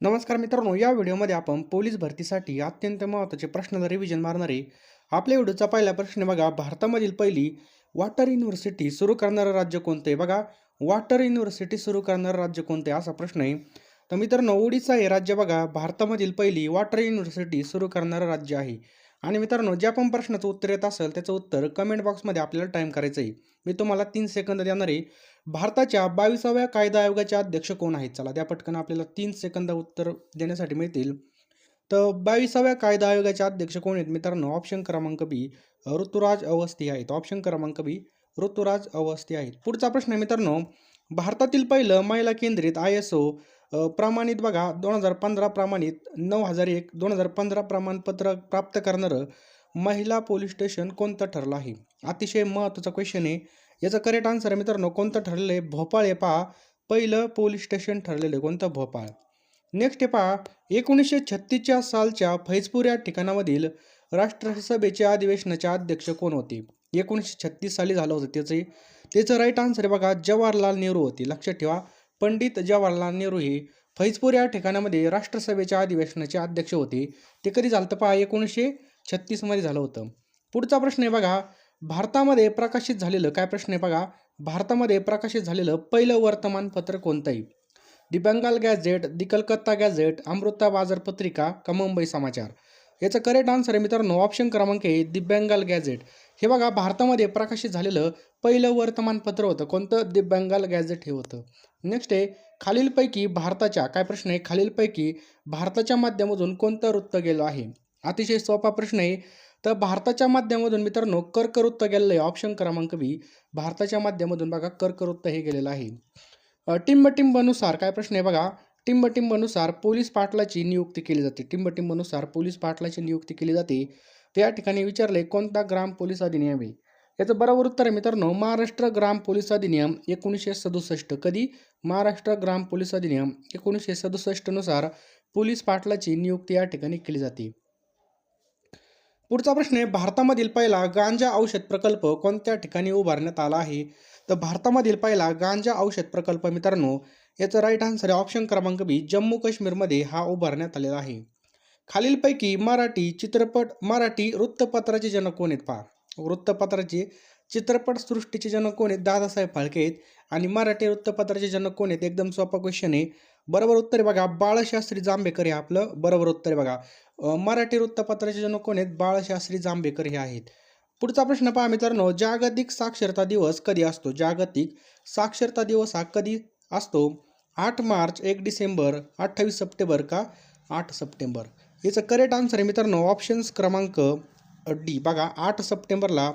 नमस्कार मित्रांनो या व्हिडिओमध्ये आपण पोलीस भरतीसाठी अत्यंत महत्त्वाचे प्रश्नाला रिव्हिजन मारणार आहे आपल्या व्हिडिओचा पहिला प्रश्न बघा. भारतामधील पहिली वॉटर युनिव्हर्सिटी सुरू करणारं राज्य कोणतं आहे बघा वॉटर युनिव्हर्सिटी सुरू करणारं राज्य कोणतं आहे असा प्रश्न आहे. तर मित्रांनो ओडिसा हे राज्य बघा. भारतामधील पहिली वॉटर युनिव्हर्सिटी सुरू करणारं राज्य आहे. आणि मित्रांनो ज्या पण प्रश्नाचं उत्तर येत असेल त्याचं उत्तर कमेंट बॉक्समध्ये आपल्याला टाईम करायचं आहे मी तुम्हाला तीन सेकंद देणार आहे. भारताच्या बावीसाव्या कायदा आयोगाचे अध्यक्ष कोण आहेत? चला त्या पटकन आपल्याला तीन सेकंद उत्तर देण्यासाठी मिळतील. तर बावीसाव्या कायदा आयोगाचे अध्यक्ष कोण आहेत? मित्रांनो ऑप्शन क्रमांक बी ऋतुराज अवस्थी आहेत. ऑप्शन क्रमांक बी ऋतुराज अवस्थी आहेत. पुढचा प्रश्न आहे मित्रांनो भारतातील पहिलं महिला केंद्रित आय एस ओ प्रमाणित बघा दोन हजार पंधरा प्रमाणित नऊ हजार एक दोन हजार पंधरा प्रमाणपत्र प्राप्त करणारं महिला पोलीस स्टेशन कोणतं ठरलं आहे? अतिशय महत्त्वाचा क्वेश्चन आहे. याचं करेक्ट आन्सर आहे मित्रांनो कोणतं ठरलेलं आहे भोपाळ हे पहा. पहिलं पोलीस स्टेशन ठरलेलं आहे कोणतं? भोपाळ. नेक्स्ट हे पहा. एकोणीसशे छत्तीसच्या सालच्या फैजपूर या ठिकाणामधील राष्ट्रसभेच्या अधिवेशनाचे अध्यक्ष कोण होते? एकोणीसशे छत्तीस साली झालं होतं त्याचे. त्याचं राईट आन्सर आहे बघा जवाहरलाल नेहरू होते. लक्षात ठेवा. पंडित जवाहरलाल नेहरू हे फैजपूर या ठिकाणामध्ये राष्ट्रसभेच्या अधिवेशनाचे अध्यक्ष होते. ते कधी झालं तर पहा? एकोणीसशे छत्तीसमध्ये झालं होतं. पुढचा प्रश्न आहे बघा. भारतामध्ये प्रकाशित झालेलं काय प्रश्न आहे बघा? भारतामध्ये प्रकाशित झालेलं पहिलं वर्तमानपत्र कोणतंही दि बंगाल गॅझेट दि कलकत्ता गॅझेट अमृता बाजार पत्रिका का मुंबई समाचार? याचं करेक्ट आन्सर आहे मित्रांनो ऑप्शन क्रमांक आहे दि बंगाल गॅझेट. हे बघा भारतामध्ये प्रकाशित झालेलं पहिलं वर्तमानपत्र होतं. कोणतं? दि बंगाल गॅझेट हे होतं. नेक्स्ट आहे खालीलपैकी भारताच्या काय प्रश्न आहे? खालीलपैकी भारताच्या माध्यमातून कोणतं वृत्त गेलं आहे? अतिशय सोपा प्रश्न आहे तर भारताच्या माध्यमातून मित्रांनो कर्कवृत्त गेलेलं आहे. ऑप्शन क्रमांक बी भारताच्या माध्यमातून बघा कर्कवृत्त हे गेलेलं आहे. टिंबटिंबनुसार काय प्रश्न आहे बघा? टिंबटिंबनुसार पोलीस पाटलाची नियुक्ती केली जाते. टिंबटिंबनुसार पोलीस पाटलाची नियुक्ती केली जाते. त्या ठिकाणी विचारले कोणता ग्राम पोलीस अधिनियम आहे? याचं बरोबर उत्तर आहे मित्रांनो महाराष्ट्र ग्राम पोलीस अधिनियम एकोणीसशे सदुसष्ट. कधी? महाराष्ट्र ग्राम पोलीस अधिनियम एकोणीसशे सदुसष्टनुसार पोलीस पाटलाची नियुक्ती या ठिकाणी केली जाते. पुढचा प्रश्न आहे भारतामधील पहिला गांजा औषध प्रकल्प कोणत्या ठिकाणी उभारण्यात आला आहे? तर भारतामधील पहिला गांजा औषध प्रकल्प मित्रांनो याचं राईट आन्सर आहे ऑप्शन क्रमांक बी जम्मू काश्मीरमध्ये हा उभारण्यात आलेला आहे. खालीलपैकी मराठी चित्रपट मराठी वृत्तपत्राचे जनक कोण आहेत पहा. वृत्तपत्राचे चित्रपट सृष्टीचे जनक कोण आहेत? दादासाहेब फाळके आहेत. आणि मराठी वृत्तपत्राचे जनक कोण आहेत? एकदम सोपा क्वेश्चन आहे. बरोबर उत्तर आहे बघा. बाळशास्त्री जांभेकर हे आपलं बरोबर उत्तर आहे बघा. मराठी वृत्तपत्राचे जनक कोण आहेत बाळशास्त्री जांभेकर हे आहेत. पुढचा प्रश्न पहा मित्रांनो. जागतिक साक्षरता दिवस कधी असतो? जागतिक साक्षरता दिवस हा कधी असतो? आठ मार्च एक डिसेंबर अठ्ठावीस सप्टेंबर का आठ सप्टेंबर? याचं करेक्ट आन्सर आहे मित्रांनो. ऑप्शन्स क्रमांक डी बघा आठ सप्टेंबरला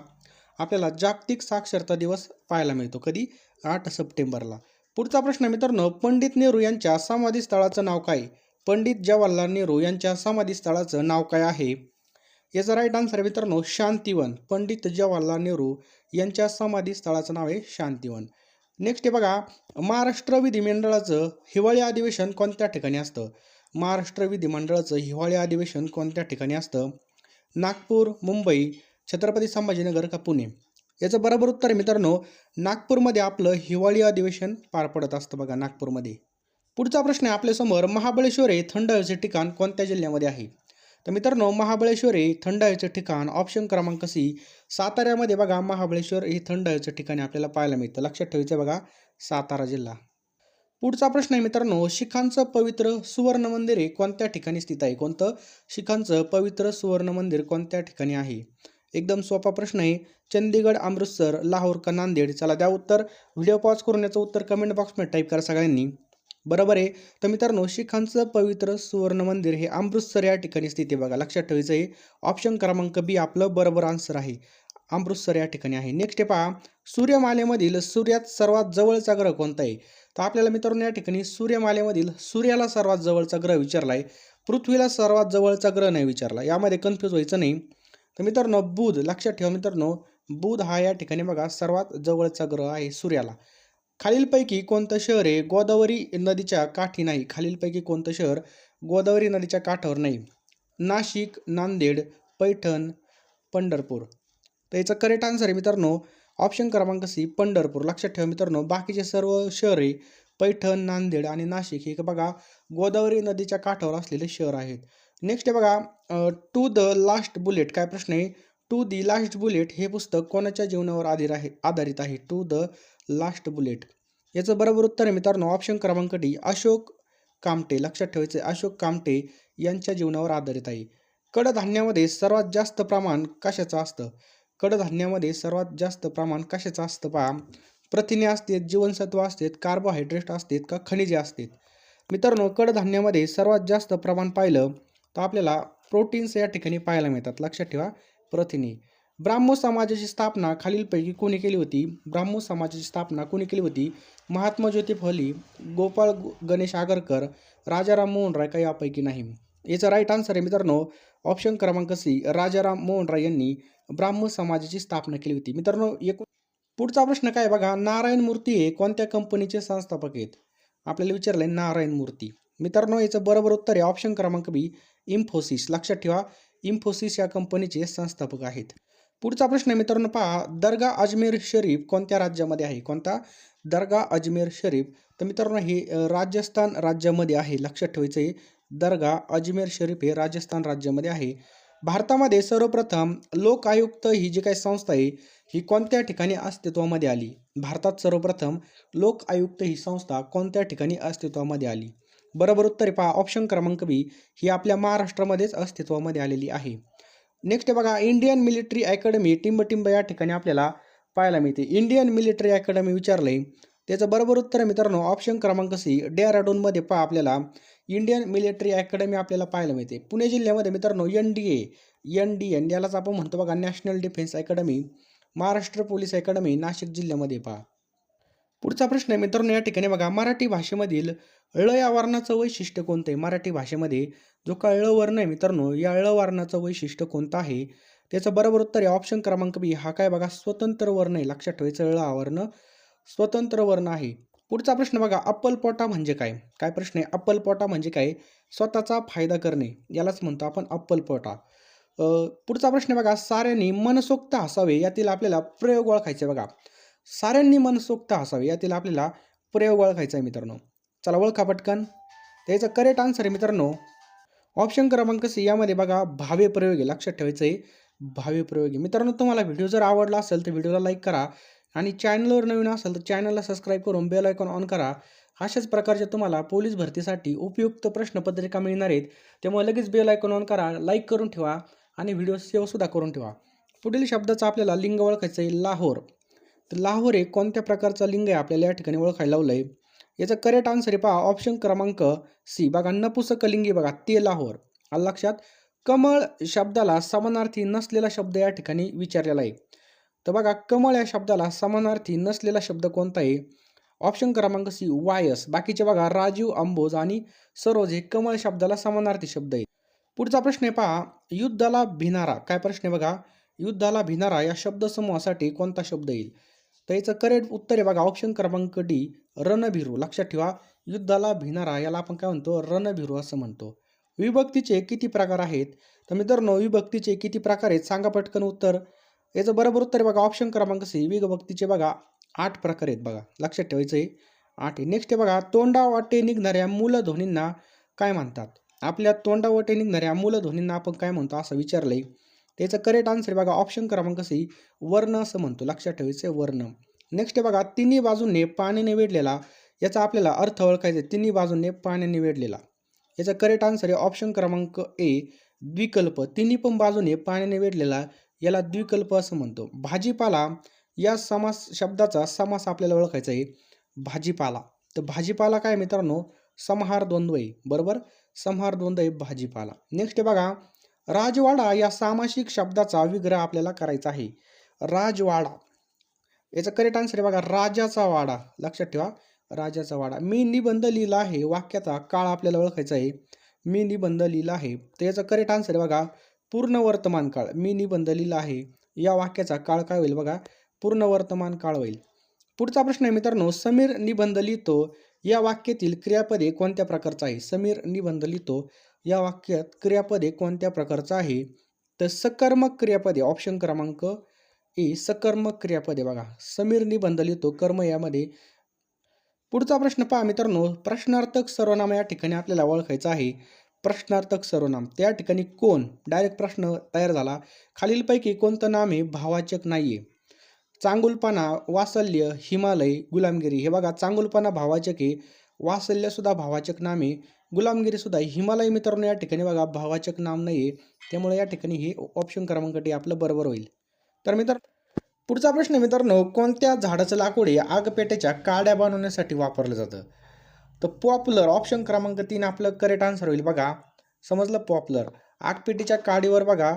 आपल्याला जागतिक साक्षरता दिवस पाहायला मिळतो. कधी? आठ सप्टेंबरला. पुढचा प्रश्न मित्रांनो पंडित नेहरू यांच्या समाधी स्थळाचं नाव काय? पंडित जवाहरलाल नेहरू यांच्या समाधी स्थळाचं नाव काय आहे? याचा राईट आन्सर मित्रांनो शांतिवन. पंडित जवाहरलाल नेहरू यांच्या समाधी स्थळाचं नाव आहे शांतिवन. नेक्स्ट आहे बघा महाराष्ट्र विधिमंडळाचं हिवाळी अधिवेशन कोणत्या ठिकाणी असतं? महाराष्ट्र विधिमंडळाचं हिवाळी अधिवेशन कोणत्या ठिकाणी असतं? नागपूर मुंबई छत्रपती संभाजीनगर का पुणे? याचं बरोबर उत्तर आहे मित्रांनो नागपूरमध्ये आपलं हिवाळी अधिवेशन पार पडत असतं बघा नागपूरमध्ये. पुढचा प्रश्न आहे आपल्यासमोर महाबळेश्वर हे थंड हवेचे ठिकाण कोणत्या जिल्ह्यामध्ये आहे? तर मित्रांनो महाबळेश्वर हे थंड हवेचे ठिकाण ऑप्शन क्रमांक सी साताऱ्यामध्ये बघा महाबळेश्वर हे थंड हवेचं ठिकाण आपल्याला पाहायला मिळतं. लक्षात ठेवायचं बघा सातारा जिल्हा. पुढचा प्रश्न आहे मित्रांनो शिखांचं पवित्र सुवर्ण मंदिर हे कोणत्या ठिकाणी स्थित आहे? कोणतं? शिखांचं पवित्र सुवर्ण मंदिर कोणत्या ठिकाणी आहे? एकदम सोपा प्रश्न आहे. चंदीगड अमृतसर लाहोर का नांदेड? चला द्या उत्तर. व्हिडिओ पॉज करून याचं उत्तर कमेंट बॉक्समध्ये टाईप करा सगळ्यांनी. बरोबर आहे. तर मित्रांनो शिखांचं पवित्र सुवर्ण मंदिर हे अमृतसर या ठिकाणी स्थित आहे बघा. लक्षात ठेवायचं आहे. ऑप्शन क्रमांक बी आपलं बरोबर आन्सर आहे. अमृतसर या ठिकाणी आहे. नेक्स्ट आहे पहा. सूर्यमालेमधील सूर्यात सर्वात जवळचा ग्रह कोणता आहे? तर आपल्याला मित्रांनो या ठिकाणी सूर्यमालेमधील सूर्याला सर्वात जवळचा ग्रह विचारला आहे पृथ्वीला सर्वात जवळचा ग्रह नाही विचारला. यामध्ये कन्फ्यूज व्हायचं नाही. तर मित्रांनो बुध लक्षात ठेवा मित्रांनो बुध हा या ठिकाणी बघा सर्वात जवळचा ग्रह आहे सूर्याला. खालीलपैकी कोणतं शहर आहे गोदावरी नदीच्या काठी नाही? खालीलपैकी कोणतं शहर गोदावरी नदीच्या काठावर नाही? नाशिक नांदेड पैठण पंढरपूर. तर याचं करेक्ट आन्सर आहे मित्रांनो ऑप्शन क्रमांक सी पंढरपूर. लक्षात ठेवा मित्रांनो बाकीचे सर्व शहरे पैठण नांदेड आणि नाशिक हे बघा गोदावरी नदीच्या काठावर असलेले शहर आहेत. नेक्स्ट आहे बघा टू द लास्ट बुलेट काय प्रश्न आहे? टू दी लास्ट बुलेट हे पुस्तक कोणाच्या जीवनावर आधार आहे आधारित आहे? टू द लास्ट बुलेट याचं बरोबर उत्तर आहे मित्रांनो ऑप्शन क्रमांक डी अशोक कामटे. लक्षात ठेवायचं आहे, अशोक कामटे यांच्या जीवनावर आधारित आहे. कडधान्यामध्ये सर्वात जास्त प्रमाण कशाचं असतं? कडधान्यामध्ये सर्वात जास्त प्रमाण कशाचं असतं पहा? प्रथिने असतात जीवनसत्व असतात कार्बोहायड्रेट असतात का खनिजे असतात? मित्रांनो कडधान्यामध्ये सर्वात जास्त प्रमाण पाहिलं तर आपल्याला प्रोटीन्स या ठिकाणी पाहायला मिळतात. लक्षात ठेवा. प्रथिने. ब्राह्मो समाजाची स्थापना खालीलपैकी कोणी केली होती? ब्राह्मो समाजाची स्थापना कोणी केली होती? महात्मा ज्योती फली गोपाळ गणेश आगरकर राजाराम मोहन राय का यापैकी नाही? याचा राईट आन्सर आहे मित्रांनो ऑप्शन क्रमांक सी राजाराम मोहन राय यांनी ब्राह्मो समाजाची स्थापना केली होती. मित्रांनो एक पुढचा प्रश्न काय आहे बघा? नारायण मूर्ती हे कोणत्या कंपनीचे संस्थापक आहेत? आपल्याला विचारलंय नारायण मूर्ती. मित्रांनो याचं बरोबर उत्तर आहे. ऑप्शन क्रमांक बी इन्फोसिस. लक्षात ठेवा इन्फोसिस या कंपनीचे संस्थापक आहेत. पुढचा प्रश्न आहे मित्रांनो पहा दर्गा अजमेर शरीफ कोणत्या राज्यामध्ये आहे? कोणता? दर्गा अजमेर शरीफ. तर मित्रांनो हे राजस्थान राज्यामध्ये आहे. लक्षात ठेवायचं आहे दर्गा अजमेर शरीफ हे राजस्थान राज्यामध्ये आहे. भारतामध्ये सर्वप्रथम लोक आयुक्त ही जी काही संस्था आहे ही कोणत्या ठिकाणी अस्तित्वामध्ये आली? भारतात सर्वप्रथम लोक आयुक्त ही संस्था कोणत्या ठिकाणी अस्तित्वामध्ये आली? बरोबर उत्तर पहा. ऑप्शन क्रमांक बी ही आपल्या महाराष्ट्रामध्येच अस्तित्वामध्ये आलेली आहे. नेक्स्ट बघा इंडियन मिलिटरी अकॅडमी टिंबटिंब या ठिकाणी आपल्याला पाहायला मिळते. इंडियन मिलिटरी अकॅडमी विचारलंय त्याचं बरोबर उत्तर आहे मित्रांनो ऑप्शन क्रमांक सी डेहराडूनमध्ये पहा आपल्याला. इंडियन मिलिटरी अकॅडमी आपल्याला पाहायला मिळते. पुणे जिल्ह्यामध्ये मित्रांनो N D A N D N यालाच आपण म्हणतो बघा national defence academy Maharashtra police academy Nashik जिल्ह्यामध्ये पहा. पुढचा प्रश्न आहे मित्रांनो या ठिकाणी बघा मराठी भाषेमधील ळ या वर्णाचं वैशिष्ट्य कोणतं आहे? मराठी भाषेमध्ये जो का ळ वर्ण आहे मित्रांनो या ळ वर्णाचं वैशिष्ट्य कोणतं आहे? त्याचं बरोबर उत्तर आहे ऑप्शन क्रमांक बी हा काय बघा स्वतंत्र वर्ण आहे लक्षात ठेवायचं ळ हा वर्ण. स्वतंत्र वर्ण आहे. पुढचा प्रश्न बघा अप्पलपोटा म्हणजे काय? काय प्रश्न आहे? अप्पलपोटा म्हणजे काय? स्वतःचा फायदा करणे यालाच म्हणतो आपण अप्पलपोटा. पुढचा प्रश्न बघा साऱ्यांनी मनसोक्त हसावे यातील आपल्याला प्रयोग ओळखायचे बघा. साऱ्यांनी मनसोक्त हसावे यातील आपल्याला प्रयोग ओळखायचा आहे मित्रांनो. चला ओळखा पटकन. त्याचं करेक्ट आन्सर आहे मित्रांनो. ऑप्शन क्रमांक सी यामध्ये बघा भावे प्रयोग आहे लक्षात ठेवायचं आहे भावे प्रयोग. आहे मित्रांनो तुम्हाला व्हिडिओ जर आवडला असेल तर व्हिडिओला लाईक करा आणि चॅनलवर नवीन असेल तर चॅनलला सबस्क्राईब करून बेल आयकॉन ऑन करा. अशाच प्रकारचे तुम्हाला पोलीस भरतीसाठी उपयुक्त प्रश्नपत्रिका मिळणार आहेत. त्यामुळे लगेच बेल आयकॉन ऑन करा लाईक करून ठेवा आणि व्हिडिओ सेवसुद्धा करून ठेवा. पुढील शब्दाचा आपल्याला लिंग ओळखायचं आहे लाहोर. तर लाहोर हे कोणत्या प्रकारचा लिंग आहे आपल्याला या ठिकाणी ओळखायला लावलं आहे याचं करेक्ट आन्सर आहे पहा ऑप्शन क्रमांक सी बघा नपुसक लिंगी बघा ते लाहोर. आलं लक्षात? कमळ शब्दाला समानार्थी नसलेला शब्द या ठिकाणी विचारलेला आहे. तर बघा कमळ या शब्दाला समानार्थी नसलेला शब्द कोणता आहे? ऑप्शन क्रमांक सी वायस. बाकीचे बघा राजीव अंबोज आणि सरोज हे कमळ शब्दाला समानार्थी शब्द आहेत. पुढचा प्रश्न आहे पहा युद्धाला भिनारा. काय प्रश्न आहे बघा? युद्धाला भिनारा या शब्दसमूहासाठी कोणता शब्द येईल? तर याचं करेक्ट उत्तर आहे बघा. ऑप्शन क्रमांक डी रणभिरू लक्षात ठेवा युद्धाला भिनारा याला आपण काय म्हणतो? रणभिरू असं म्हणतो. विभक्तीचे किती प्रकार आहेत? तर मित्रांनो विभक्तीचे किती प्रकार आहेत? सांगा पटकन उत्तर. याचं बरोबर उत्तर आहे बघा. ऑप्शन क्रमांक सी विभक्तीचे बघा आठ प्रकार आहेत बघा. लक्षात ठेवायचं आहे. आठ आहे. नेक्स्ट आहे बघा तोंडावाटे निघणाऱ्या मूलध्वनींना काय म्हणतात? आपल्या तोंडावाटे निघणाऱ्या मूलध्वनींना आपण काय म्हणतो? असं विचारलंय. त्याचं करेक्ट आन्सर आहे बघा ऑप्शन क्रमांक सी वर्ण असं म्हणतो लक्षात ठेवायचं वर्ण. नेक्स्ट बघा तिन्ही बाजूने पाण्याने वेढलेला याचा आपल्याला अर्थ ओळखायचा आहे तिन्ही बाजूने पाण्याने वेढलेला. याचा करेक्ट आन्सर आहे ऑप्शन क्रमांक ए द्विकल्प. तिन्ही पण बाजूने पाण्याने वेढलेला याला द्विकल्प असं म्हणतो. भाजीपाला या समास शब्दाचा समास आपल्याला ओळखायचा आहे भाजीपाला. तर भाजीपाला काय मित्रांनो? समहार द्वंद्व आहे बरोबर? समहार द्वंद्व आहे भाजीपाला. नेक्स्ट बघा राजवाडा या सामासिक शब्दाचा विग्रह आपल्याला करायचा आहे. राजवाडा. याचा करेक्ट आन्सर आहे बघा राजाचा वाडा. लक्षात ठेवा राजाचा वाडा. मी निबंध लिहिला आहे वाक्याचा काळ आपल्याला ओळखायचा आहे. मी निबंध लिहिला आहे. तर याचा करेक्ट आन्सर आहे बघा पूर्ण वर्तमान काळ. मी निबंध लिहिला आहे. या वाक्याचा काळ काय होईल बघा पूर्ण वर्तमान काळ होईल. पुढचा प्रश्न आहे मित्रांनो समीर निबंध लिहितो. या वाक्यातील क्रियापदे कोणत्या प्रकारचं आहे? समीर निबंध लिहितो. या वाक्यात क्रियापदे कोणत्या प्रकारचं आहे? तर सकर्मक क्रियापदे ऑप्शन क्रमांक ए सकर्मक क्रियापदे बघा. समीर निबंध लिहितो कर्म यामध्ये. पुढचा प्रश्न पहा मित्रांनो प्रश्नार्थक सर्वनाम या ठिकाणी आपल्याला ओळखायचं आहे. प्रश्नार्थक सर्वनाम त्या ठिकाणी कोण? डायरेक्ट प्रश्न तयार झाला. खालीलपैकी कोणतं नाम हे भावाचक आहे चांगुलपणा वासल्य हिमालय गुलामगिरी. हे बघा चांगुलपणा भावाचक आहे. वासल्यसुद्धा भावाचक नाम गुलामगिरीसुद्धा हिमालय मित्रांनो या ठिकाणी बघा भावाचक नाम नाही आहे त्यामुळे या ठिकाणी हे ऑप्शन क्रमांक डी आपलं बरोबर होईल. तर मित्र पुढचा प्रश्न मित्रांनो कोणत्या झाडाचं लाकूड हे आगपेट्याच्या काड्या बनवण्यासाठी वापरलं जातं? तर पॉप्युलर ऑप्शन क्रमांक तीन आपलं करेक्ट आन्सर होईल बघा. समजलं पॉप्युलर? आगपेटीच्या काडीवर बघा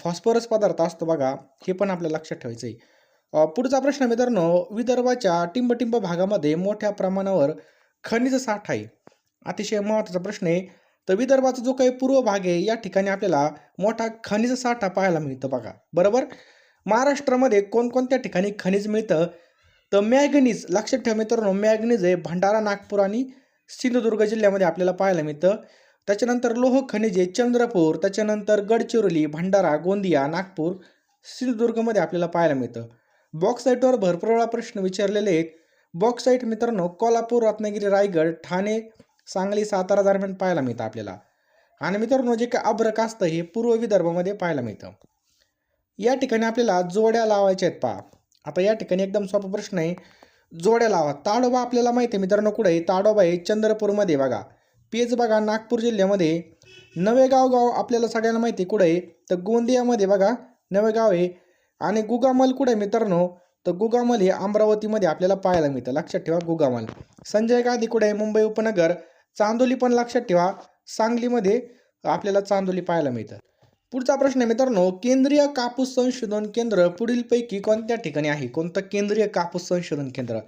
फॉस्फरस पदार्थ असतो बघा हे पण आपल्याला लक्षात ठेवायचं आहे पुढचा प्रश्न मित्रांनो विदर्भाच्या टिंबटिंब भागामध्ये मोठ्या प्रमाणावर खनिज साठा आहे. अतिशय महत्त्वाचा प्रश्न आहे. तर विदर्भाचा जो काही पूर्व भाग आहे या ठिकाणी आपल्याला मोठा खनिज साठा पाहायला मिळतो बघा. बरोबर? महाराष्ट्रामध्ये कोणकोणत्या ठिकाणी खनिज मिळतं? तर मॅगनीज लक्षात ठेवा मित्रांनो मॅगनीज आहे भंडारा नागपूर आणि सिंधुदुर्ग जिल्ह्यामध्ये आपल्याला पाहायला मिळतं. त्याच्यानंतर लोह खनिज आहे चंद्रपूर त्याच्यानंतर गडचिरोली भंडारा गोंदिया नागपूर सिंधुदुर्गमध्ये आपल्याला पाहायला मिळतं. बॉक्साईटवर भरपूर वेळा प्रश्न विचारलेले आहेत. बॉक्साईट मित्रांनो कोल्हापूर रत्नागिरी रायगड ठाणे सांगली सातारा दरम्यान पाहायला मिळतं आपल्याला. आणि मित्रांनो जे काय अभ्रक असतं हे पूर्व विदर्भामध्ये पाहायला मिळतं. या ठिकाणी आपल्याला जोड्या लावायच्या आहेत पहा. आता या ठिकाणी एकदम सोपा प्रश्न आहे. जोड्या लावा. ताडोबा आपल्याला माहिती आहे मित्रांनो कुठे? आहे ताडोबा आहे चंद्रपूरमध्ये बघा. पेज बघा नागपूर जिल्ह्यामध्ये. नवेगाव गाव आपल्याला सगळ्यांना माहिती आहे कुठं? आहे तर गोंदियामध्ये बघा. नवेगाव आहे. आणि गुगामल कुठे आहे मित्रांनो? तर गुगामल हे अमरावतीमध्ये आपल्याला पाहायला मिळतं. लक्षात ठेवा गुगामल. संजय गांधी कुठे? आहे मुंबई उपनगर. चांदोली पण लक्षात ठेवा. सांगलीमध्ये आपल्याला चांदोली पाहायला मिळतं. पुढचा प्रश्न आहे मित्रांनो केंद्रीय कापूस संशोधन केंद्र पुढीलपैकी कोणत्या ठिकाणी आहे? कोणतं केंद्रीय कापूस संशोधन केंद्र?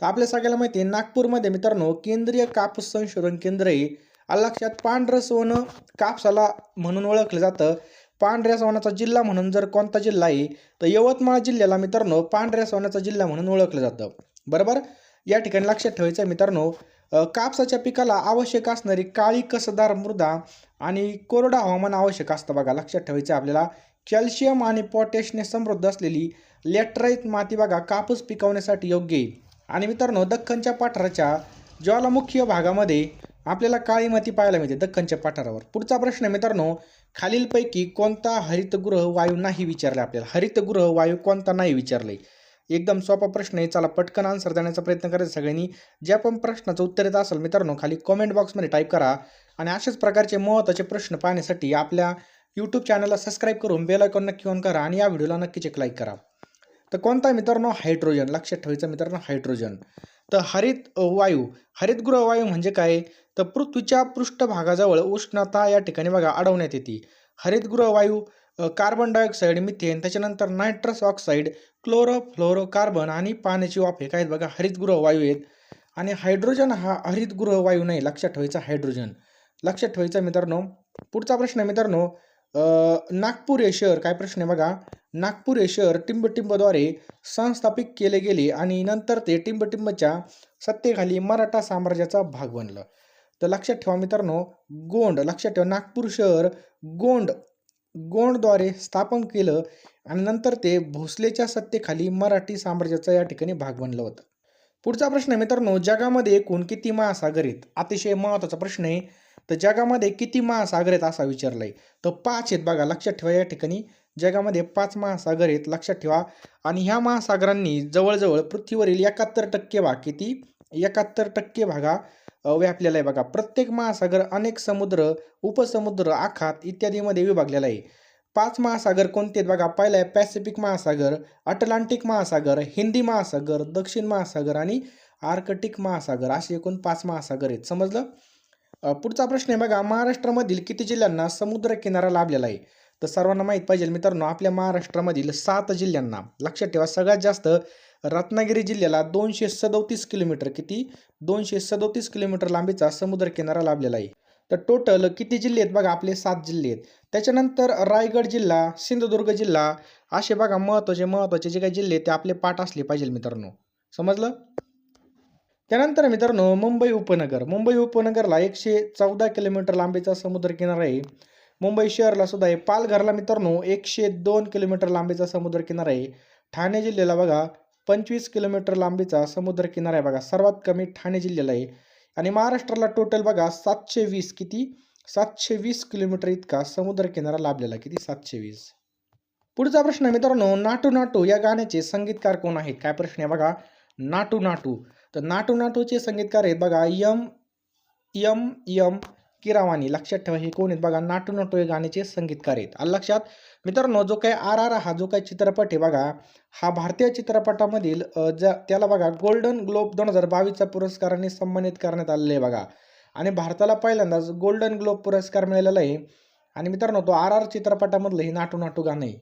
तर आपल्या सगळ्याला माहिती आहे नागपूरमध्ये मित्रांनो केंद्रीय कापूस संशोधन केंद्र आहे लक्षात. पांढरं सोनं कापसाला म्हणून ओळखलं जातं. पांढऱ्या सोन्याचा जिल्हा म्हणून जर कोणता जिल्हा आहे तर यवतमाळ जिल्ह्याला मित्रांनो पांढऱ्या सोन्याचा जिल्हा म्हणून ओळखलं जातं. बरोबर? या ठिकाणी लक्षात ठेवायचं आहे मित्रांनो कापसाच्या पिकाला आवश्यक असणारी काळी कसदार मृदा आणि कोरडा हवामान आवश्यक असतं बघा. लक्षात ठेवायचं आपल्याला. कॅल्शियम आणि पोटॅशने समृद्ध असलेली लॅटराईत माती बघा कापूस पिकवण्यासाठी योग्य आहे. आणि मित्रांनो दख्खनच्या पठाराच्या ज्वालामुखीय भागामध्ये आपल्याला काळी माती पाहायला मिळते दख्खनच्या पठारावर. पुढचा प्रश्न मित्रांनो खालीलपैकी कोणता हरितगृह वायू नाही विचारला आपल्याला. हरितगृह वायू कोणता नाही विचारले एकदम सोपा प्रश्न आहे. चला पटकन आन्सर देण्याचा प्रयत्न करायचा सगळ्यांनी. ज्या पण प्रश्नाचं उत्तर येत असेल मित्रांनो खाली कॉमेंट बॉक्समध्ये टाईप करा. आणि अशाच प्रकारचे महत्त्वाचे प्रश्न पाहण्यासाठी आपल्या यूट्यूब चॅनलला सबस्क्राईब करून बेल आयकॉन नक्की ऑन करा आणि या व्हिडिओला नक्कीच एक लाईक करा. तर कोणता मित्रांनो? हायड्रोजन लक्षात ठेवायचं मित्रांनो हायड्रोजन तर हरित वायू हरितगृह वायू म्हणजे काय? तर पृथ्वीच्या पृष्ठभागाजवळ उष्णता या ठिकाणी बघा अडवण्यात येते. हरितगृह वायू कार्बन डायऑक्साईड मिथेन त्याच्यानंतर nitrous oxide chlorofluorocarbon आणि पाण्याची वाफ हे काय आहेत बघा हरितगृह वायू आहेत. आणि हायड्रोजन हा हरितगृह वायू नाही लक्षात ठेवायचा हायड्रोजन. लक्षात ठेवायचा मित्रांनो पुढचा प्रश्न आहे मित्रांनो नागपूर हे शहर काय प्रश्न आहे बघा नागपूर हे शहर टिंबटिंबद्वारे संस्थापित केले गेले आणि नंतर ते टिंबटिंबच्या सत्तेखाली मराठा साम्राज्याचा भाग बनलं. तर लक्षात ठेवा मित्रांनो गोंड लक्षात ठेवा नागपूर शहर गोंड गोंडद्वारे स्थापन केलं आणि नंतर ते भोसलेच्या सत्तेखाली मराठी साम्राज्याचा या ठिकाणी भाग बनलं होतं. पुढचा प्रश्न आहे मित्रांनो जगामध्ये एकूण किती महासागर आहेत? अतिशय महत्त्वाचा प्रश्न आहे. तर जगामध्ये किती महासागर आहेत असा आहे तर पाच आहेत बघा लक्षात ठेवा या ठिकाणी. जगामध्ये पाच महासागर आहेत लक्षात ठेवा. आणि ह्या महासागरांनी जवळजवळ पृथ्वीवरील एकाहत्तर टक्के भाग किती? एकाहत्तर टक्के भागा व्यापलेला आहे बघा. प्रत्येक महासागर अनेक समुद्र उपसमुद्र आखात इत्यादीमध्ये विभागलेला आहे. पाच महासागर कोणते आहेत बघा? पहिला आहे पॅसिफिक महासागर अटलांटिक महासागर हिंदी महासागर दक्षिण महासागर आणि आर्कटिक महासागर असे एकूण पाच महासागर आहेत. समजलं? पुढचा प्रश्न आहे बघा महाराष्ट्रामधील किती जिल्ह्यांना समुद्र किनारा लाभलेला आहे? तर सर्वांना माहीत पाहिजे मित्रांनो आपल्या महाराष्ट्रामधील सात जिल्ह्यांना लक्षात ठेवा. सगळ्यात जास्त रत्नागिरी जिल्ह्याला दोनशे सदोतीस किलोमीटर किती? दोनशे सदोतीस किलोमीटर लांबीचा समुद्र किनारा लाभलेला आहे. तर टोटल किती जिल्हे आहेत बघा? आपले सात जिल्हे आहेत. त्याच्यानंतर रायगड जिल्हा सिंधुदुर्ग जिल्हा असे बघा महत्त्वाचे महत्त्वाचे जे काही जिल्हे आहेत ते आपले पाठ असले पाहिजे मित्रांनो. समजलं? त्यानंतर मित्रांनो मुंबई उपनगर. मुंबई उपनगरला एकशे चौदा किलोमीटर लांबीचा समुद्र किनारा आहे. मुंबई शहरला सुद्धा आहे. पालघरला मित्रांनो एकशे दोन किलोमीटर लांबीचा समुद्र किनारा आहे. ठाणे जिल्ह्याला बघा पंचवीस किलोमीटर लांबीचा समुद्र किनारा आहे बघा. सर्वात कमी ठाणे जिल्ह्याला आहे. आणि महाराष्ट्राला टोटल बघा सातशे वीस किती? सातशे वीस किलोमीटर इतका समुद्र किनारा लाभलेला आहे. किती? सातशे वीस पुढचा प्रश्न आहे मित्रांनो नाटू नाटू या गाण्याचे संगीतकार कोण आहेत? काय प्रश्न आहे बघा? नाटू नाटू. तर नाटू नाटूचे संगीतकार आहेत बघा यम यम यम किरावानी लक्षात ठेवा हे कोण आहेत बघा नाटू नाटू हे गाण्याचे संगीतकार आहेत. आलं लक्षात मित्रांनो जो काही आर आर हा जो काही चित्रपट आहे बघा हा भारतीय चित्रपटामधील ज्या त्याला बघा गोल्डन ग्लोब दोन हजार बावीसच्या पुरस्काराने सन्मानित करण्यात आलेलं आहे बघा. आणि भारताला पहिल्यांदाच गोल्डन ग्लोब पुरस्कार मिळालेला आहे. आणि मित्रांनो तो आर आर चित्रपटामधलं हे नाटू नाटू गाणं आहे.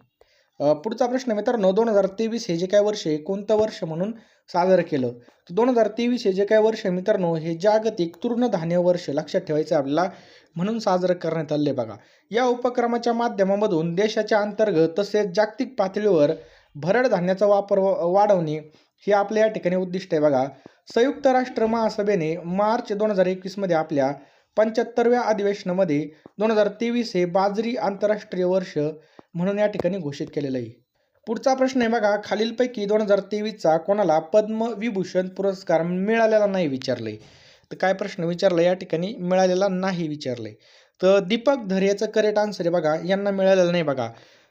पुढचा प्रश्न मित्रांनो दोन हजार तेवीस हे जे काय वर्ष आहे कोणतं वर्ष म्हणून साजरं केलं? तर दोन हजार तेवीस हे जे काय वर्ष मित्रांनो हे जागतिक तृणधान्य वर्ष लक्षात ठेवायचं आपल्याला म्हणून साजरं करण्यात आले बघा. या उपक्रमाच्या माध्यमामधून देशाच्या अंतर्गत तसेच जागतिक पातळीवर भरड धान्याचा वापर व- वाढवणे हे आपल्या या ठिकाणी उद्दिष्ट आहे बघा. संयुक्त राष्ट्र महासभेने मार्च दोन हजार एकवीसमध्ये आपल्या पंच्याहत्तरव्या अधिवेशनामध्ये दोन हजार तेवीस हे बाजरी आंतरराष्ट्रीय वर्ष म्हणून या ठिकाणी घोषित केलेलं आहे. पुढचा प्रश्न आहे बघा खालीलपैकी दोन हजार तेवीसचा कोणाला पद्मविभूषण पुरस्कार मिळालेला नाही विचारलंय? तर काय प्रश्न विचारला या ठिकाणी मिळालेला नाही विचारलंय. तर दीपक धर करेक्ट आन्सर आहे बघा यांना मिळालेलं नाही बघा.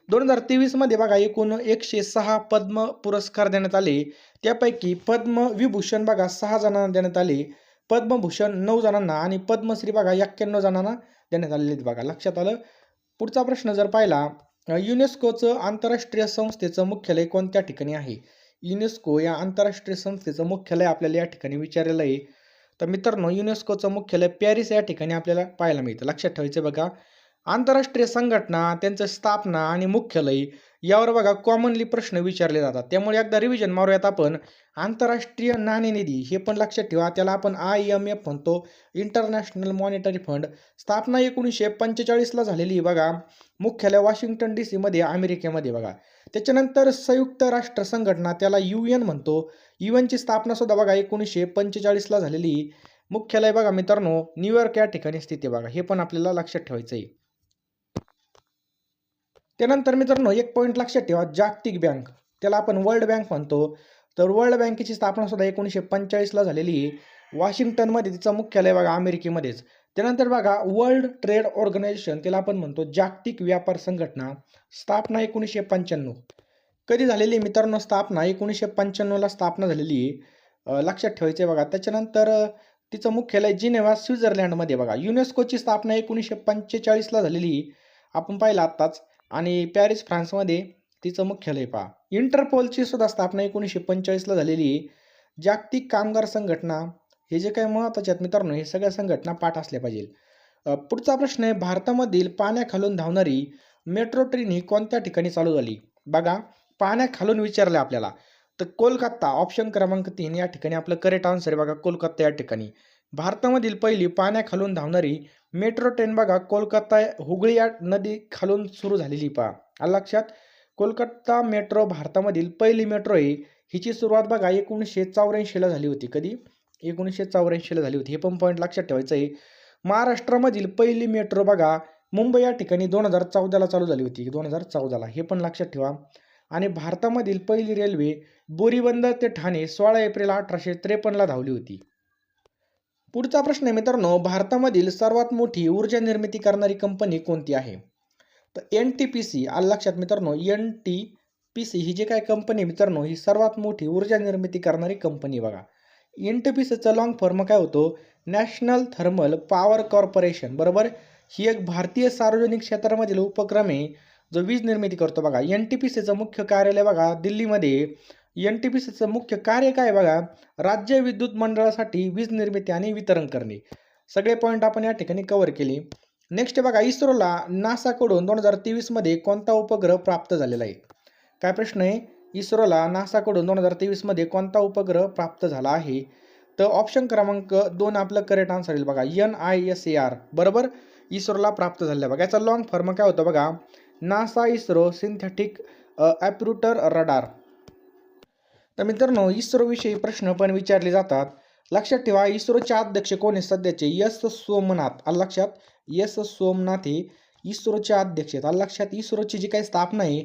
दोन हजार तेवीसमध्ये बघा एकूण एकशे सहा पद्म पुरस्कार देण्यात आले. त्यापैकी पद्मविभूषण बघा सहा जणांना देण्यात आले. पद्मभूषण नऊ जणांना आणि पद्मश्री बघा एक्क्याण्णव जणांना देण्यात आलेले आहेत बघा. लक्षात आलं? पुढचा प्रश्न जर पाहिला युनेस्कोचं आंतरराष्ट्रीय संस्थेचं मुख्यालय कोणत्या ठिकाणी आहे? युनेस्को या आंतरराष्ट्रीय संस्थेचं मुख्यालय आपल्याला या ठिकाणी विचारलेलं आहे. तर मित्रांनो युनेस्कोचं मुख्यालय पॅरिस या ठिकाणी आपल्याला पाहायला मिळतं. लक्षात ठेवायचं बघा. आंतरराष्ट्रीय संघटना त्यांचं स्थापना आणि मुख्यालय यावर बघा कॉमनली प्रश्न विचारले जातात. त्यामुळे एकदा रिव्हिजन मारूयात आपण. आंतरराष्ट्रीय नाणेनिधी हे पण लक्षात ठेवा. त्याला आपण आय एम एफ म्हणतो. इंटरनॅशनल मॉनिटरी फंड स्थापना एकोणीसशे पंचेचाळीसला झालेली बघा. मुख्यालय वॉशिंग्टन डी सीमध्ये अमेरिकेमध्ये बघा. त्याच्यानंतर संयुक्त राष्ट्र संघटना त्याला यू एन म्हणतो. यू एनची स्थापनासुद्धा बघा एकोणीसशे पंचेचाळीसला झालेली. मुख्यालय बघा मित्रांनो न्यूयॉर्क या ठिकाणी स्थिती बघा. हे पण आपल्याला लक्षात ठेवायचं आहे त्यानंतर मित्रांनो एक पॉईंट लक्षात ठेवा जागतिक बँक त्याला आपण वर्ल्ड बँक म्हणतो. तर वर्ल्ड बँकेची स्थापना सुद्धा एकोणीसशे पंचेचाळीसला झालेली. आहे वॉशिंग्टनमध्ये तिचं मुख्यालय बघा अमेरिकेमध्येच. त्यानंतर बघा वर्ल्ड ट्रेड ऑर्गनायझेशन त्याला आपण म्हणतो जागतिक व्यापार संघटना. स्थापना एकोणीसशे पंच्याण्णव. कधी झालेली आहे मित्रांनो स्थापना? एकोणीसशे पंच्याण्णवला स्थापना झालेली. आहे लक्षात ठेवायचं आहे बघा. त्याच्यानंतर तिचं मुख्यालय जिनेवा स्वित्झर्लंडमध्ये बघा. युनेस्कोची स्थापना एकोणीसशे पंचेचाळीसला झालेली. आहे. आपण पाहिलं आत्ताच. आणि पॅरिस फ्रान्समध्ये तिचं मुख्यालय पहा. इंटरपोलची सुद्धा स्थापना एकोणीसशे पंचेचाळीसला झालेली आहे. जागतिक कामगार संघटना हे जे काही महत्त्वाचे आहेत मित्रांनो हे सगळ्या संघटना पाठ असल्या पाहिजे पुढचा प्रश्न आहे भारतामधील पाण्याखालून धावणारी मेट्रो ट्रेन ही कोणत्या ठिकाणी चालू झाली? बघा पाण्याखालून विचारलं आपल्याला. तर कोलकाता ऑप्शन क्रमांक तीन या ठिकाणी आपलं करेक्ट आन्सर आहे बघा कोलकाता या ठिकाणी. भारतामधील पहिली पाण्याखालून धावणारी मेट्रो ट्रेन बघा कोलकाता हुगळी या नदी खालून सुरू झालेली पहा. लक्षात कोलकाता मेट्रो भारतामधील पहिली मेट्रो आहे. हिची सुरुवात बघा एकोणीसशे चौऱ्याऐंशीला झाली होती. कधी? एकोणीसशे चौऱ्याऐंशीला झाली होती. हे पण पॉईंट लक्षात ठेवायचं आहे. महाराष्ट्रामधील पहिली मेट्रो बघा मुंबई या ठिकाणी दोन हजार चौदाला चालू झाली होती. दोन हजार चौदाला हे पण लक्षात ठेवा. आणि भारतामधील पहिली रेल्वे बोरीबंदर ते ठाणे सोळा एप्रिल अठराशे त्रेपन्नला धावली होती. पुढचा प्रश्न आहे मित्रांनो भारतामधील सर्वात मोठी ऊर्जा निर्मिती करणारी कंपनी कोणती आहे? तर एन टी पी सी आलं लक्षात मित्रांनो एन टी पी सी ही जी काय कंपनी मित्रांनो ही सर्वात मोठी ऊर्जा निर्मिती करणारी कंपनी बघा. एन टी पी सीचा लॉंग फॉर्म काय होतो? नॅशनल थर्मल पॉवर कॉर्पोरेशन बरोबर? ही एक भारतीय सार्वजनिक क्षेत्रामधील उपक्रम आहे जो वीज निर्मिती करतो बघा. एन टी पी सीचं मुख्य कार्यालय बघा दिल्लीमध्ये. एन टी पी सीचं मुख्य कार्य काय बघा? राज्य विद्युत मंडळासाठी वीज निर्मिती आणि वितरण करणे. सगळे पॉईंट आपण या ठिकाणी कव्हर केले. नेक्स्ट बघा इस्रोला नासाकडून दोन हजार तेवीसमध्ये कोणता उपग्रह प्राप्त झालेला आहे? काय प्रश्न आहे? इस्रोला नासाकडून दोन हजार तेवीसमध्ये कोणता उपग्रह प्राप्त झाला आहे? तर ऑप्शन क्रमांक दोन आपलं करेक्ट आन्सर येईल बघा. N I S A R बरोबर? इस्रोला प्राप्त झालेला आहे बघा. याचा लॉंग फॉर्म काय होतं बघा? NASA ISRO synthetic aperture radar तर मित्रांनो इस्रोविषयी प्रश्न पण विचारले जातात. लक्षात ठेवा इस्रोचे अध्यक्ष कोण आहे सध्याचे यस सोमनाथ. आलं लक्षात? यस सोमनाथ हे इस्रोचे अध्यक्ष आहेत. लक्षात? इस्रोची जी काही स्थापना आहे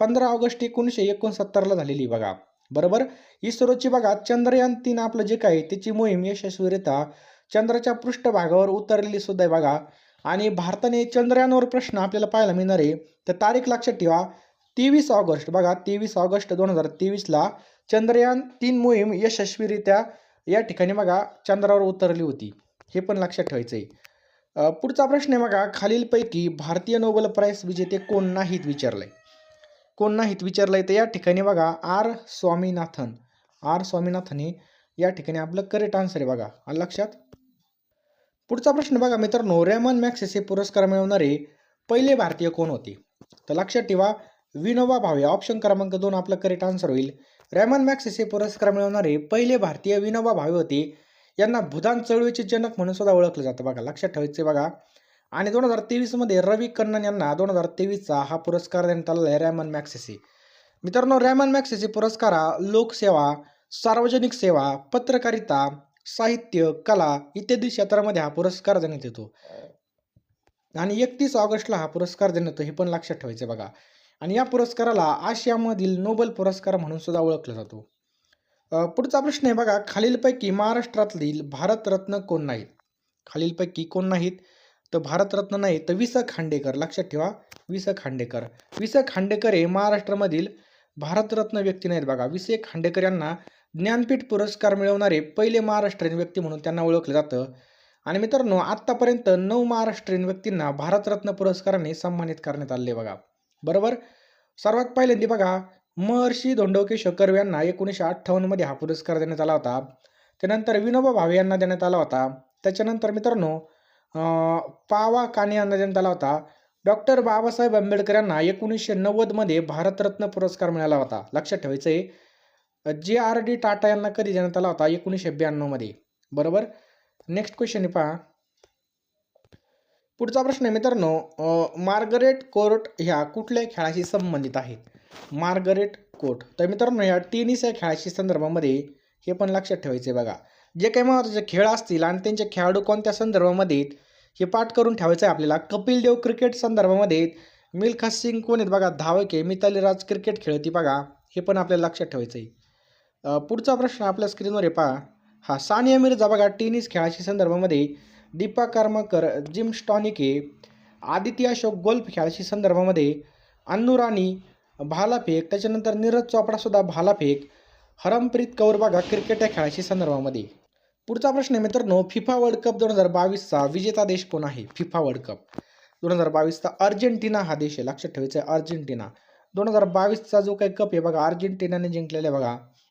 पंधरा ऑगस्ट एकोणीसशे एकोणसत्तरला झालेली बघा. बरोबर? इस्रोची बघा चंद्रयान तीन आपलं जे काही त्याची मोहीम यशस्वीरित्या चंद्राच्या पृष्ठभागावर उतरलेली सुद्धा आहे बघा. आणि भारताने चंद्रयानवर प्रश्न आपल्याला पाहायला मिळणार आहे. तर तारीख लक्षात ठेवा तेवीस ऑगस्ट. बघा तेवीस ऑगस्ट दोन हजार तेवीसला चंद्रयान तीन मोहीम यशस्वीरित्या या ठिकाणी बघा चंद्रावर उतरली होती. हे पण लक्षात ठेवायचं आहे पुढचा प्रश्न आहे बघा खालीलपैकी भारतीय नोबेल प्राईज विजेते कोण नाहीत विचारलंय? कोण नाहीत विचारलंय? तर या ठिकाणी बघा आर स्वामीनाथन. आर स्वामीनाथन हे या ठिकाणी आपलं करेक्ट आन्सर आहे बघा. लक्षात? पुढचा प्रश्न बघा मित्रांनो रॅमन मॅक्सेस हे पुरस्कार मिळवणारे पहिले भारतीय कोण होते? तर लक्षात ठेवा विनोबा भावे. ऑप्शन क्रमांक दोन आपलं करेक्ट आन्सर होईल. रॅमन मॅक्सेसे पुरस्कार मिळवणारे पहिले भारतीय विनोबा भावे होते यांना भूदान चळवळीचे जनक म्हणून सुद्धा ओळखलं जातं. बघा लक्षात ठेवायचे बघा. आणि दोन हजार तेवीसमध्ये रवी कन्नन यांना दोन हजार तेवीसचा हा पुरस्कार देण्यात आलेला आहे रॅमन मॅक्सेसी मित्रांनो रॅमन मॅक्सेसी पुरस्कार हा लोकसेवा सार्वजनिक सेवा पत्रकारिता साहित्य कला इत्यादी क्षेत्रामध्ये हा पुरस्कार देण्यात येतो. आणि एकतीस ऑगस्टला हा पुरस्कार देण्यात येतो हे पण लक्षात ठेवायचं बघा. आणि या पुरस्काराला आशियामधील नोबेल पुरस्कार म्हणून सुद्धा ओळखला जातो. पुढचा प्रश्न आहे बघा खालीलपैकी महाराष्ट्रातील भारतरत्न कोण नाहीत? खालीलपैकी कोण नाहीत? तर भारतरत्न नाही तर वि स खांडेकर. लक्षात ठेवा वि स खांडेकर. वि स खांडेकर हे महाराष्ट्रामधील भारतरत्न व्यक्ती नाहीत बघा. वि स खांडेकर यांना ज्ञानपीठ पुरस्कार मिळवणारे पहिले महाराष्ट्रीयन व्यक्ती म्हणून त्यांना ओळखलं जातं. आणि मित्रांनो आत्तापर्यंत नऊ महाराष्ट्रीयन व्यक्तींना भारतरत्न पुरस्काराने सन्मानित करण्यात आले बघा. बरोबर? सर्वात पहिल्यांदी बघा महर्षी धोंडोकेश्वर कर्वे यांना एकोणीसशे अठ्ठावन्नमध्ये हा पुरस्कार देण्यात आला होता. त्यानंतर विनोबा भावे यांना देण्यात आला होता. त्याच्यानंतर मित्रांनो पावा काने यांना देण्यात आला होता. डॉक्टर बाबासाहेब आंबेडकर यांना एकोणीसशे नव्वदमध्ये भारतरत्न पुरस्कार मिळाला होता. लक्षात ठेवायचं आहे जे आर डी टाटा यांना कधी देण्यात आला होता? एकोणीसशे ब्याण्णवमध्ये बरोबर? नेक्स्ट क्वेश्चन पहा. पुढचा प्रश्न आहे मित्रांनो मार्गरेट कोर्ट ह्या कुठल्या खेळाशी संबंधित आहेत? Margaret Court. तर मित्रांनो ह्या टेनिस या खेळाशी संदर्भामध्ये हे पण लक्षात ठेवायचे बघा. जे काही महत्त्वाचे खेळ असतील आणि त्यांचे खेळाडू कोणत्या संदर्भामध्ये हे पाठ करून ठेवायचं आहे आपल्याला. कपिल देव क्रिकेट संदर्भामध्ये मिल्खा सिंग कोण आहेत बघा? धावके मिताली राज क्रिकेट खेळती बघा. हे पण आपल्याला लक्षात ठेवायचं आहे पुढचा प्रश्न आपल्या स्क्रीनवर आहे पहा. हा सानिया मिर्झा बघा टेनिस खेळाशी संदर्भामध्ये Dipa Karmakar gymnastics Aditya Ashok golf खेळाशी संदर्भामध्ये अन्नुराणी भालाफेक त्याच्यानंतर नीरज चोपडासुद्धा भालाफेक हरमप्रीत कौर बागा क्रिकेट या खेळाशी संदर्भामध्ये. पुढचा प्रश्न आहे मित्रांनो फिफा वर्ल्ड कप दोन हजार बावीसचा विजेता देश कोण आहे? FIFA world cup. दोन हजार बावीसचा अर्जेंटिना हा देश आहे लक्षात ठेवायचा आहे अर्जेंटिना. दोन हजार बावीसचा जो काही कप आहे बघा अर्जेंटिनाने जिंकलेला आहे बघा.